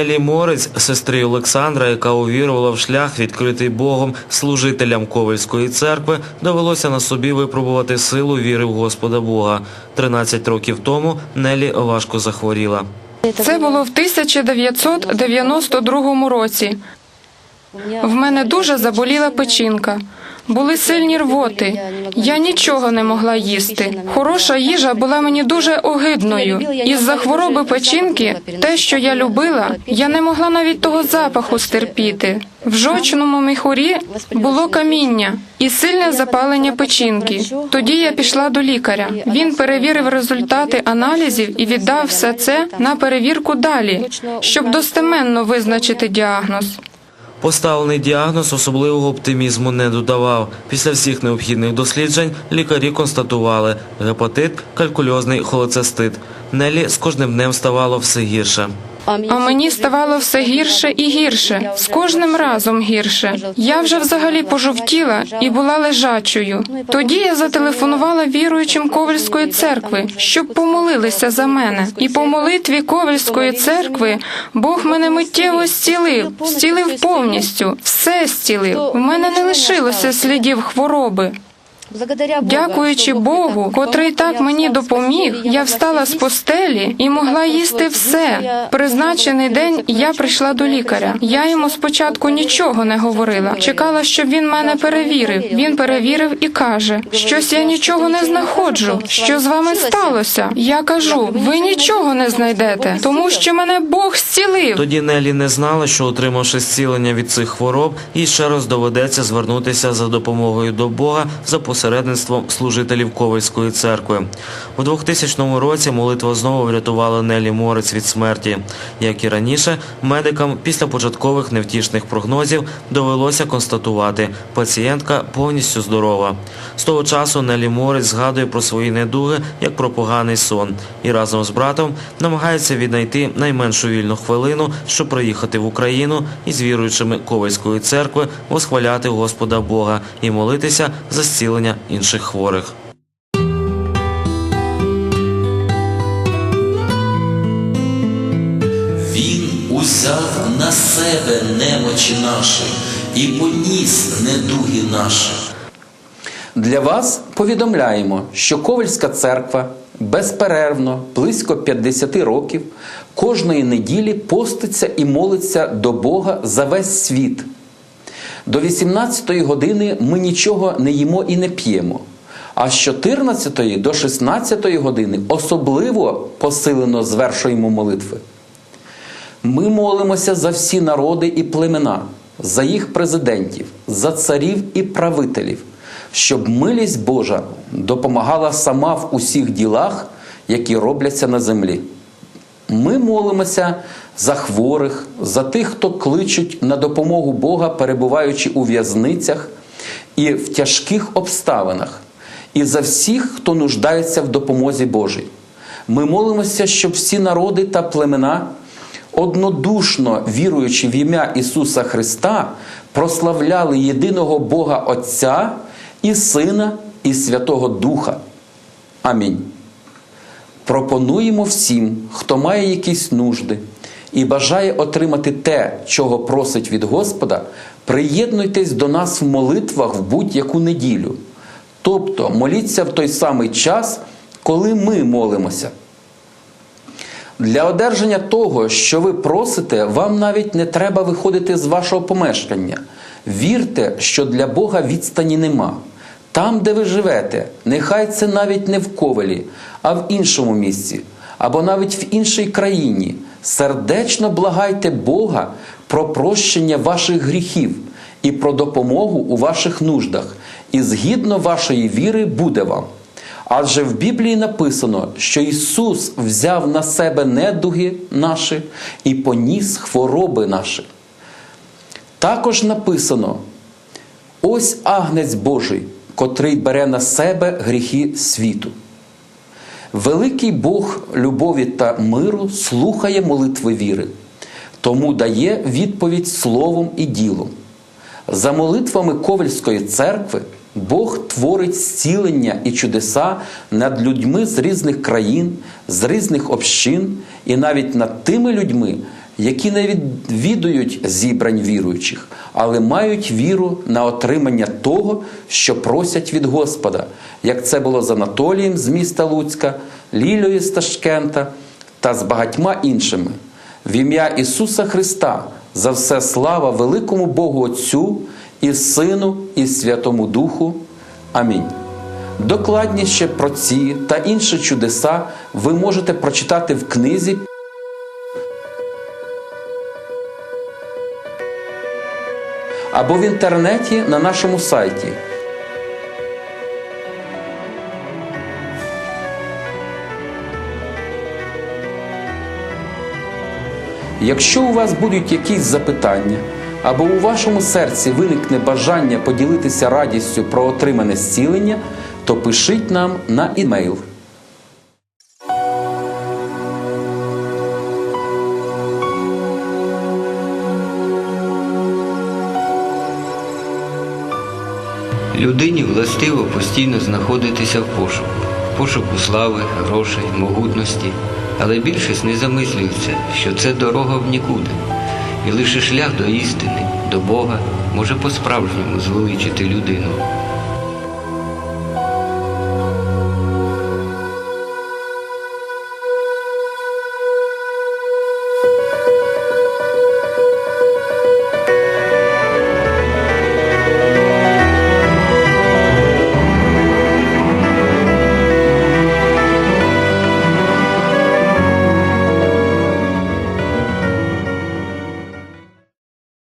Нелі Морець, сестри Олександра, яка увірувала в шлях, відкритий Богом, служителям Ковальської церкви, довелося на собі випробувати силу віри в Господа Бога. 13 років тому Нелі важко захворіла. Це було в 1992 році. В мене дуже заболіла печінка. Були сильні рвоти. Я нічого не могла їсти. Хороша їжа була мені дуже огидною. Із-за хвороби печінки, те, що я любила, я не могла навіть того запаху стерпіти. В жовчному міхурі було каміння і сильне запалення печінки. Тоді я пішла до лікаря. Він перевірив результати аналізів і віддав все це на перевірку далі, щоб достеменно визначити діагноз. Поставлений діагноз особливого оптимізму не додавав. Після всіх необхідних досліджень лікарі констатували гепатит, калькульозний холецистит. Нелі з кожним днем ставало все гірше. А мені ставало все гірше і гірше, з кожним разом гірше. Я вже взагалі пожовтіла і була лежачою. Тоді я зателефонувала віруючим Ковальської церкви, щоб помолилися за мене. І по молитві Ковальської церкви Бог мене миттєво зцілив, зцілив повністю, все зцілив. У мене не лишилося слідів хвороби. Дякуючи Богу, котрий так мені допоміг, я встала з постелі і могла їсти все. Призначений день я прийшла до лікаря. Я йому спочатку нічого не говорила. Чекала, щоб він мене перевірив. Він перевірив і каже: щось я нічого не знаходжу. Що з вами сталося? Я кажу: ви нічого не знайдете, тому що мене Бог зцілив. Тоді Нелі не знала, що отримавши зцілення від цих хвороб, їй ще раз доведеться звернутися за допомогою до Бога за посередництвом служителів Ковальської церкви. У 2000 році молитва знову врятувала Нелі Морець від смерті. Як і раніше, медикам після початкових невтішних прогнозів довелося констатувати, пацієнтка повністю здорова. З того часу Нелі Морець згадує про свої недуги як про поганий сон і разом з братом намагається віднайти найменшу вільну хвилину, щоб приїхати в Україну і з віруючими Ковальської церкви восхваляти Господа Бога і молитися за зцілення інших хворих. Він узяв на себе немочі наші і поніс недуги наші. Для вас повідомляємо, що Ковальська церква безперервно, близько 50 років, кожної неділі поститься і молиться до Бога за весь світ. До 18-ї години ми нічого не їмо і не п'ємо. А з 14 до 16 години особливо посилено звершуємо молитви. Ми молимося за всі народи і племена, за їх президентів, за царів і правителів, щоб милість Божа допомагала сама в усіх ділах, які робляться на землі. Ми молимося за хворих, за тих, хто кличуть на допомогу Бога, перебуваючи у в'язницях і в тяжких обставинах, і за всіх, хто нуждається в допомозі Божій. Ми молимося, щоб всі народи та племена, однодушно віруючи в ім'я Ісуса Христа, прославляли єдиного Бога Отця і Сина, і Святого Духа. Амінь. Пропонуємо всім, хто має якісь нужди і бажає отримати те, чого просить від Господа, приєднуйтесь до нас в молитвах в будь-яку неділю. Тобто моліться в той самий час, коли ми молимося. Для одержання того, що ви просите, вам навіть не треба виходити з вашого помешкання. Вірте, що для Бога відстані нема. Там, де ви живете, нехай це навіть не в ковалі, а в іншому місці, або навіть в іншій країні. Сердечно благайте Бога про прощення ваших гріхів і про допомогу у ваших нуждах, і згідно вашої віри буде вам. Адже в Біблії написано, що Ісус взяв на себе недуги наші і поніс хвороби наші. Також написано: ось агнець Божий, котрий бере на себе гріхи світу. Великий Бог любові та миру слухає молитви віри, тому дає відповідь словом і ділом. За молитвами Ковальської церкви Бог творить зцілення і чудеса над людьми з різних країн, з різних общин і навіть над тими людьми, які не відвідують зібрань віруючих, але мають віру на отримання того, що просять від Господа, як це було з Анатолієм з міста Луцька, Лілею з Ташкента та з багатьма іншими. В ім'я Ісуса Христа за все слава великому Богу Отцю і Сину, і Святому Духу. Амінь. Докладніше про ці та інші чудеса ви можете прочитати в книзі або в інтернеті на нашому сайті. Якщо у вас будуть якісь запитання, або у вашому серці виникне бажання поділитися радістю про отримане зцілення, то пишіть нам на імейл. Людині властиво постійно знаходитися в пошуку, пошуку слави, грошей, могутності, але більшість не замислюється, що це дорога в нікуди, і лише шлях до істини, до Бога може по-справжньому звеличити людину.